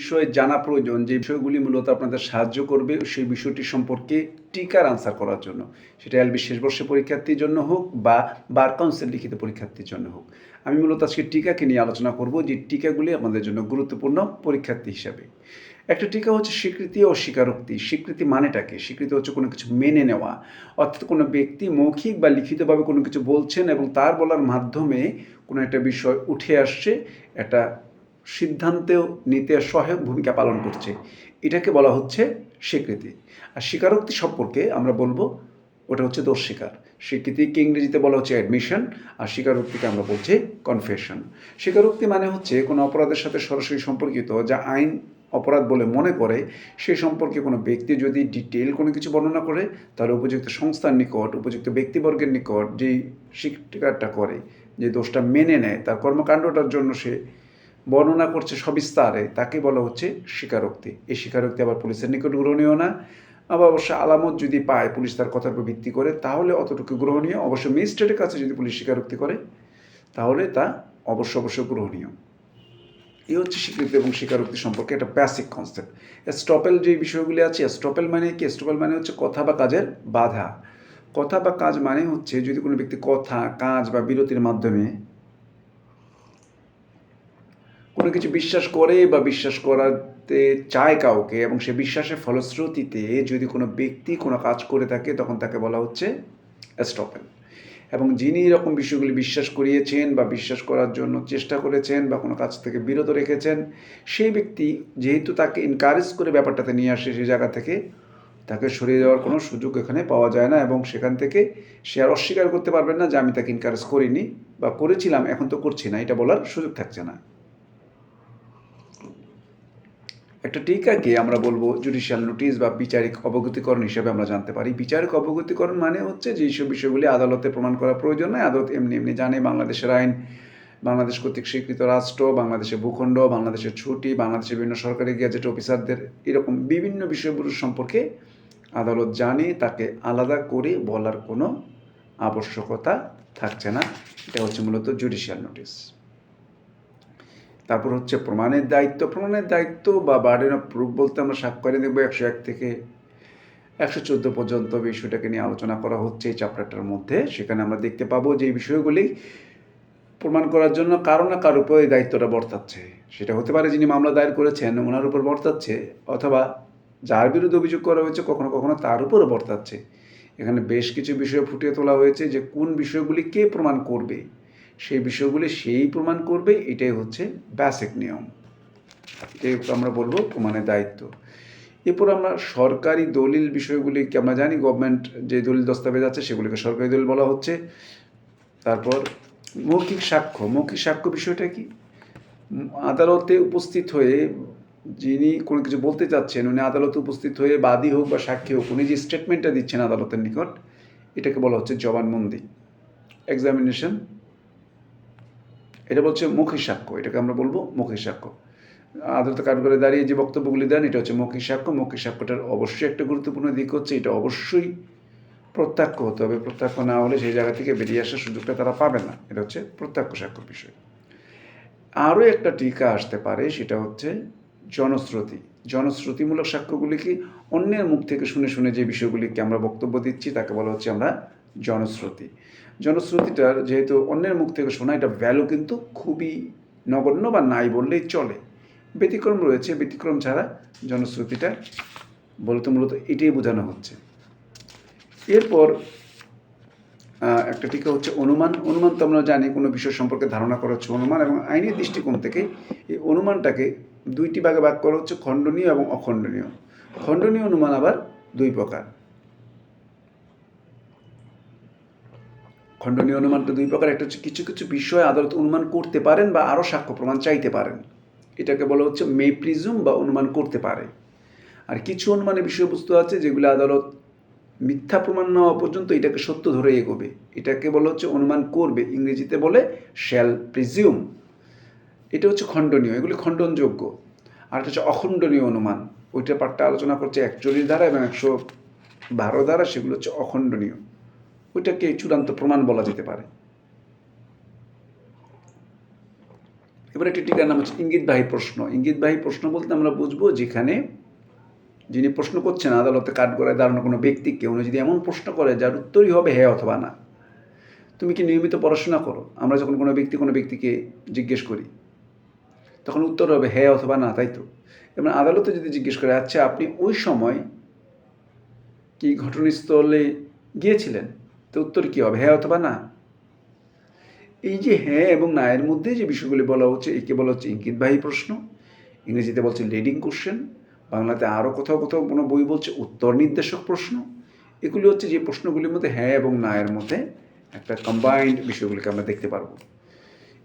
বিষয়ে জানা প্রয়োজন, যে বিষয়গুলি মূলত আপনাদের সাহায্য করবে সেই বিষয়টি সম্পর্কে টিকার আনসার করার জন্য। সেটা এলবি শেষ বর্ষে পরীক্ষার্থীর জন্য হোক বা বার কাউন্সিল লিখিত পরীক্ষার্থীর জন্য হোক। আমি মূলত আজকে টিকাকে নিয়ে আলোচনা করব, যে টিকাগুলি আমাদের জন্য গুরুত্বপূর্ণ পরীক্ষার্থী হিসাবে। একটা টিকা হচ্ছে স্বীকৃতি ও স্বীকারোক্তি। স্বীকৃতি মানেটাকে স্বীকৃতি হচ্ছে কোনো কিছু মেনে নেওয়া। অর্থাৎ কোনো ব্যক্তি মৌখিক বা লিখিতভাবে কোনো কিছু বলছেন এবং তার বলার মাধ্যমে কোনো একটা বিষয় উঠে আসছে, একটা সিদ্ধান্তেও নিতে সহায়ক ভূমিকা পালন করছে। এটাকে বলা হচ্ছে স্বীকৃতি। আর স্বীকারোক্তি সম্পর্কে আমরা বলব, ওটা হচ্ছে দোষ স্বীকার। স্বীকৃতিকে ইংরেজিতে বলা হচ্ছে অ্যাডমিশন আর স্বীকারোক্তিকে আমরা বলছি কনফেশন স্বীকারোক্তি মানে হচ্ছে কোনো অপরাধের সাথে সরাসরি সম্পর্কিত যা আইন অপরাধ বলে মনে করে সে সম্পর্কে কোনো ব্যক্তি যদি ডিটেল কোনো কিছু বর্ণনা করে, তাহলে উপযুক্ত সংস্থার নিকট, উপযুক্ত ব্যক্তিবর্গের নিকট যেই স্বীকারটা করে, যে দোষটা মেনে নেয়, তার কর্মকাণ্ডটার জন্য সে বর্ণনা করছে সবিস্তারে, তাকে বলা হচ্ছে স্বীকারোক্তি। এই স্বীকারোক্তি আবার পুলিশের নিকট গ্রহণীয় না। আবার অবশ্য আলামত যদি পায়, পুলিশ তার কথার উপর ভিত্তি করে, তাহলে অতটুকু গ্রহণীয়। অবশ্য ম্যাজিস্ট্রেটের কাছে যদি পুলিশ স্বীকারোক্তি করে, তাহলে তা অবশ্য অবশ্য গ্রহণীয়। এই হচ্ছে স্বীকৃতি এবং স্বীকারোক্তি সম্পর্কে একটা বেসিক কনসেপ্ট স্টপেল যে বিষয়গুলি আছে স্টপেল মানে কি? স্টপেল মানে হচ্ছে কথা বা কাজের বাধা। কথা বা কাজ মানে হচ্ছে যদি কোনো ব্যক্তি কথা, কাজ বা বিরতির মাধ্যমে কোনো কিছু বিশ্বাস করে বা বিশ্বাস করাতে চায় কাউকে এবং সে বিশ্বাসের ফলশ্রুতিতে যদি কোনো ব্যক্তি কোনো কাজ করে থাকে, তখন তাকে বলা হচ্ছে স্টপেল এবং যিনি এরকম বিষয়গুলি বিশ্বাস করিয়েছেন বা বিশ্বাস করার জন্য চেষ্টা করেছেন বা কোনো কাজ থেকে বিরত রেখেছেন, সেই ব্যক্তি যেহেতু তাকে এনকারেজ করে ব্যাপারটাতে নিয়ে আসে সেই জায়গা থেকে, তাকে সরিয়ে যাওয়ার কোনো সুযোগ এখানে পাওয়া যায় না এবং সেখান থেকে সে আর অস্বীকার করতে পারবেন না যে আমি তাকে এনকারেজ করিনি বা করেছিলাম, এখন তো করছি না, এটা বলার সুযোগ থাকছে না। একটা টিকাকে আমরা বলব জুডিশিয়াল নোটিশ বা বিচারিক অবগতিকরণ হিসেবে আমরা জানতে পারি। বিচারিক অবগতিকরণ মানে হচ্ছে যে এইসব বিষয়গুলি আদালতে প্রমাণ করা প্রয়োজন নয়। আদালত এমনি এমনি জানে বাংলাদেশের আইন, বাংলাদেশ কর্তৃক স্বীকৃত রাষ্ট্র, বাংলাদেশের ভূখণ্ড, বাংলাদেশের ছুটি, বাংলাদেশের বিভিন্ন সরকারি গ্যাজেট অফিসারদের এরকম বিভিন্ন বিষয়গুলোর সম্পর্কে আদালত জানে, তাকে আলাদা করে বলার কোনো আবশ্যকতা থাকছে না। এটা হচ্ছে মূলত জুডিশিয়াল নোটিশ তারপর হচ্ছে প্রমাণের দায়িত্ব। প্রমাণের দায়িত্ব বা বার্ডেন অফ প্রুফ বলতে আমরা সাক্ষ্য দেখব একশো এক থেকে একশো চোদ্দ পর্যন্ত বিষয়টাকে নিয়ে আলোচনা করা হচ্ছে এই চ্যাপ্টারটার মধ্যে। সেখানে আমরা দেখতে পাবো যে এই বিষয়গুলি প্রমাণ করার জন্য কারও না কারোর উপর এই দায়িত্বটা বর্তাচ্ছে। সেটা হতে পারে যিনি মামলা দায়ের করেছেন, ওনার উপর বর্তাচ্ছে অথবা যার বিরুদ্ধে অভিযোগ করা হয়েছে কখনো কখনো তার উপরও বর্তাচ্ছে। এখানে বেশ কিছু বিষয় ফুটিয়ে তোলা হয়েছে যে কোন বিষয়গুলি কে প্রমাণ করবে। সেই বিষয়গুলি সেই প্রমাণ করবে, এটাই হচ্ছে বেসিক নিয়ম। এটাই আমরা বলব প্রমাণের দায়িত্ব। এরপর আমরা সরকারি দলিল বিষয়গুলিকে আমরা জানি গভর্নমেন্ট যে দলিল দস্তাবেজ আছে সেগুলিকে সরকারি দলিল বলা হচ্ছে। তারপর মৌখিক সাক্ষ্য মৌখিক সাক্ষ্য বিষয়টা কি? আদালতে উপস্থিত হয়ে যিনি কোনো কিছু বলতে চাচ্ছেন, উনি আদালতে উপস্থিত হয়ে বাদী হোক বা সাক্ষী হোক, উনি যে স্টেটমেন্টটা দিচ্ছেন আদালতের নিকট, এটাকে বলা হচ্ছে জবানবন্দি। এক্সামিনেশন এটা বলছে মৌখিক সাক্ষ্য, এটাকে আমরা বলব মৌখিক সাক্ষ্য। আদালতে কাঠগড়ে দাঁড়িয়ে যে বক্তব্যগুলি দেন, এটা হচ্ছে মৌখিক সাক্ষ্য। মৌখিক সাক্ষ্যটার অবশ্যই একটা গুরুত্বপূর্ণ দিক হচ্ছে, এটা অবশ্যই প্রত্যক্ষ হতে হবে। প্রত্যক্ষ না হলে সেই জায়গা থেকে বেরিয়ে আসার সুযোগটা তারা পাবে না। এটা হচ্ছে প্রত্যক্ষ সাক্ষ্য বিষয়। আরও একটা টিকা আসতে পারে, সেটা হচ্ছে জনশ্রুতি। জনশ্রুতিমূলক সাক্ষ্যগুলি কি অন্যের মুখ থেকে শুনে শুনে যে বিষয়গুলিকে আমরা বক্তব্য দিচ্ছি, তাকে বলা হচ্ছে আমরা জনশ্রুতি। জনশ্রুতিটার যেহেতু অন্যের মুখ থেকে শোনা, এটা ভ্যালু কিন্তু খুবই নগণ্য বা নাই বললেই চলে। ব্যতিক্রম রয়েছে, ব্যতিক্রম ছাড়া জনশ্রুতিটা বলতে মূলত এটাই বোঝানো হচ্ছে। এরপর একটা টিকা হচ্ছে অনুমান। অনুমান তো আমরা জানি, কোনো বিষয় সম্পর্কে ধারণা করা হচ্ছে অনুমান এবং আইনের দৃষ্টিকোণ থেকে এই অনুমানটাকে দুইটি ভাগে ভাগ করা হচ্ছে খণ্ডনীয় এবং অখণ্ডনীয়। খণ্ডনীয় অনুমান আবার দুই প্রকার। খণ্ডনীয় অনুমানটা দুই প্রকার, একটা হচ্ছে কিছু কিছু বিষয় আদালত অনুমান করতে পারেন বা আরও সাক্ষ্য প্রমাণ চাইতে পারেন। এটাকে বলা হচ্ছে মে প্রিজুম বা অনুমান করতে পারে। আর কিছু অনুমানের বিষয়বস্তু আছে যেগুলো আদালত মিথ্যা প্রমাণ না হওয়া পর্যন্ত এটাকে সত্য ধরে এগোবে। এটাকে বলা হচ্ছে অনুমান করবে, ইংরেজিতে বলে শ্যাল প্রিজিউম এটা হচ্ছে খণ্ডনীয়, এগুলি খণ্ডনযোগ্য। আর হচ্ছে অখণ্ডনীয় অনুমান, ওইটা পার্টটা আলোচনা করছে একচল্লিশ ধারা এবং একশো বারো ধারা সেগুলো হচ্ছে অখণ্ডনীয়। ওইটাকে চূড়ান্ত প্রমাণ বলা যেতে পারে। এবার একটি টিকার নাম হচ্ছে ইঙ্গিতবাহী প্রশ্ন। ইঙ্গিতবাহী প্রশ্ন বলতে আমরা বুঝব যেখানে যিনি প্রশ্ন করছেন, আদালতে কাঠগড়ায় দাঁড়ানো কোনো ব্যক্তিকে উনি যদি এমন প্রশ্ন করে যার উত্তরই হবে হ্যাঁ অথবা না। তুমি কি নিয়মিত পড়াশোনা করো? আমরা যখন কোনো ব্যক্তি কোনো ব্যক্তিকে জিজ্ঞেস করি, তখন উত্তর হবে হ্যাঁ অথবা না, তাই তো? এবার আদালতে যদি জিজ্ঞেস করে আচ্ছা আপনি ওই সময় কি ঘটনাস্থলে গিয়েছিলেন? তো উত্তর কী হবে হ্যাঁ অথবা না? এই যে হ্যাঁ এবং না এর মধ্যে যে বিষয়গুলি বলা হচ্ছে, একে বলা হচ্ছে ইঙ্গিতবাহী প্রশ্ন। ইংরেজিতে বলছে লিডিং কোশ্চেন বাংলাতে আরও কোথাও কোথাও কোনো বই বলছে উত্তর নির্দেশক প্রশ্ন। এগুলি হচ্ছে যে প্রশ্নগুলির মধ্যে হ্যাঁ এবং না এর মধ্যে একটা কম্বাইন্ড বিষয়গুলিকে আমরা দেখতে পারব।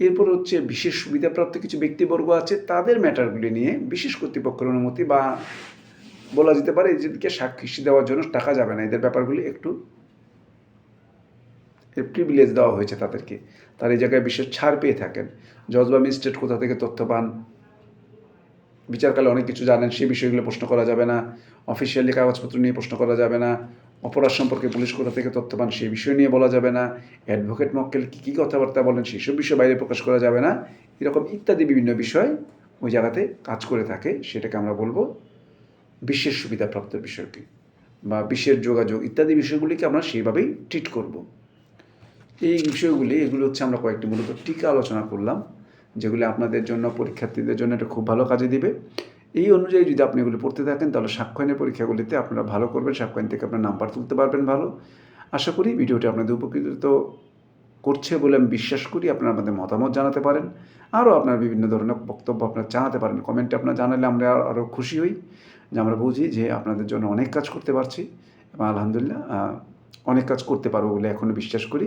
এরপর হচ্ছে বিশেষ সুবিধাপ্রাপ্ত কিছু ব্যক্তিবর্গ আছে, তাদের ম্যাটারগুলি নিয়ে বিশেষ কর্তৃপক্ষের অনুমতি বা বলা যেতে পারে এদেরকে সাক্ষী দেওয়ার জন্য টাকা যাবে না। এদের ব্যাপারগুলি একটু প্রিভিলেজ দেওয়া হয়েছে তাদেরকে। তার এই জায়গায় বিশেষ ছাড় পেয়ে থাকেন। জজ বা ম্যাজিস্ট্রেট কোথা থেকে তথ্য পান? বিচারকালে অনেক কিছু জানেন, সেই বিষয়গুলো প্রশ্ন করা যাবে না। অফিসিয়ালি কাগজপত্র নিয়ে প্রশ্ন করা যাবে না। অপরাধ সম্পর্কে পুলিশ কোথা থেকে তথ্য পান, সেই বিষয় নিয়ে বলা যাবে না। অ্যাডভোকেট মক্কেল কী কী কথাবার্তা বলেন, সেই সব বিষয় বাইরে প্রকাশ করা যাবে না। এরকম ইত্যাদি বিভিন্ন বিষয় ওই জায়গাতে কাজ করে থাকে, সেটাকে আমরা বলব বিশেষ সুবিধাপ্রাপ্ত বিষয়কে বা বিশেষ যোগাযোগ ইত্যাদি বিষয়গুলিকে আমরা সেইভাবেই ট্রিট করব। এই বিষয়গুলি, এগুলো হচ্ছে আমরা কয়েকটি মূলত টিকা আলোচনা করলাম, যেগুলি আপনাদের জন্য, পরীক্ষার্থীদের জন্য এটা খুব ভালো কাজে দিবে। এই অনুযায়ী যদি আপনি এগুলো পড়তে থাকেন, তাহলে সাক্ষ্যয়নের পরীক্ষাগুলিতে আপনারা ভালো করবেন সাক্ষ্যয়ন থেকে আপনার নাম্বার তুলতে পারবেন ভালো। আশা করি ভিডিওটি আপনাদের উপকৃত করছে বলে আমি বিশ্বাস করি, আপনারা আমাদের মতামত জানাতে পারেন। আরও আপনার বিভিন্ন ধরনের বক্তব্য আপনারা জানাতে পারেন। কমেন্টে আপনারা জানালে আমরা আরও খুশি হই, যে আমরা বুঝি যে আপনাদের জন্য অনেক কাজ করতে পারছি। এবং আলহামদুলিল্লাহ অনেক কাজ করতে পারব বলে এখনও বিশ্বাস করি।